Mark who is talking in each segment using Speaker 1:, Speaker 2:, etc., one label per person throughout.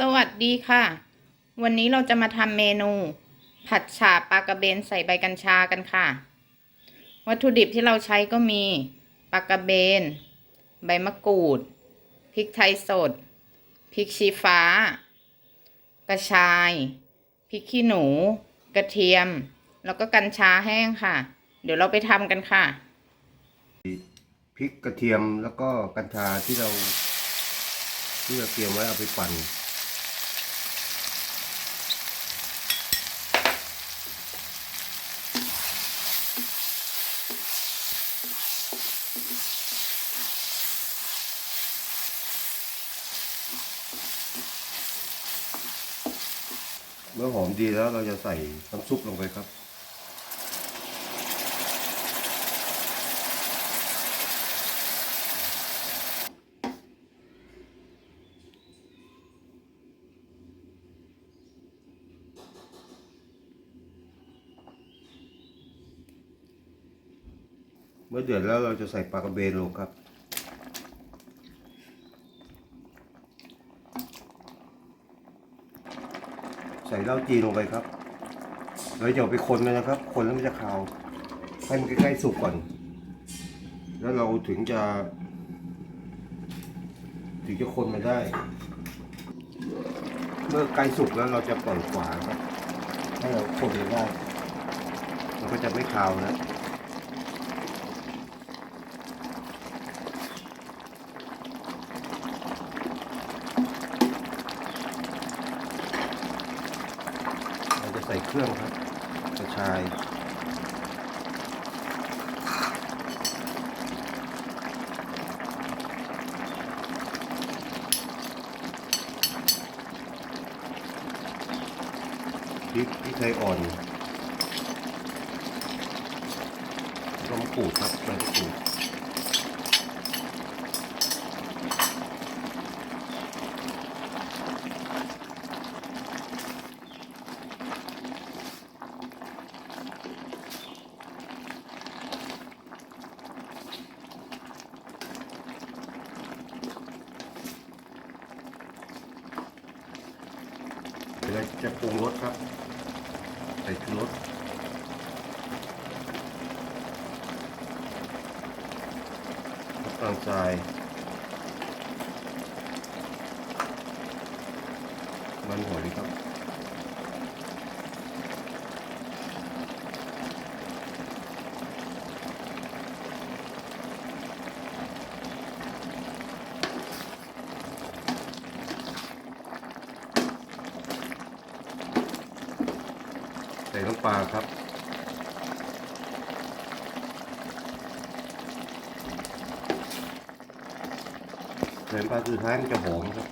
Speaker 1: สวัสดีค่ะ วันนี้เราจะมาทำเมนู ผัดฉ่าปลากระเบนใส่ใบกัญชากันค่ะ วัตถุดิบที่เราใช้ก็มีปลากระเบน ใบมะกรูด พริกไทยสด พริกชี้ฟ้า กระชาย พริกขี้หนู กระเทียม แล้วก็กัญชาแห้งค่ะ เดี๋ยวเราไปทำกันค่ะ
Speaker 2: พริกกระเทียมแล้วก็กัญชาที่เราที่เราเตรียมไว้เอาไปปั่น เมื่อหอมดีแล้วเราจะใส่น้ำซุปลงไปครับเมื่อเดือดแล้วเราจะใส่ปลากระเบนลงครับ ส่เหล้าจีนลงไปครับเราอย่าไปคนมันนะครับ คนแล้วมันจะขาวให้มันใกล้ๆสุกก่อน แล้วเราถึงจะ ถึงจะคนมันได้ เมื่อใกล้สุกแล้วเราจะปล่อยฝาครับให้เราคนมันได้ มันก็จะไม่ขาวนะ เครื่องครับกระชายพริกพริกไทยอ่อนแล้มะกรูดครับใบมะกรูดเดี๋ยวเรา จะปรุงรสครับ ใส่ชูรสน้ำตาลทรายมันหอยครับ ส่น้ำปลาครับ ใส่น้ำปลาสุดท้ายมันจะหอมครับ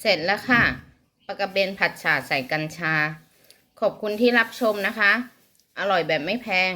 Speaker 1: เสร็จแล้วค่ะปลากระเบนผัดฉ่าใส่กัญชา ขอบคุณที่รับชมนะคะ อร่อยแบบไม่แพง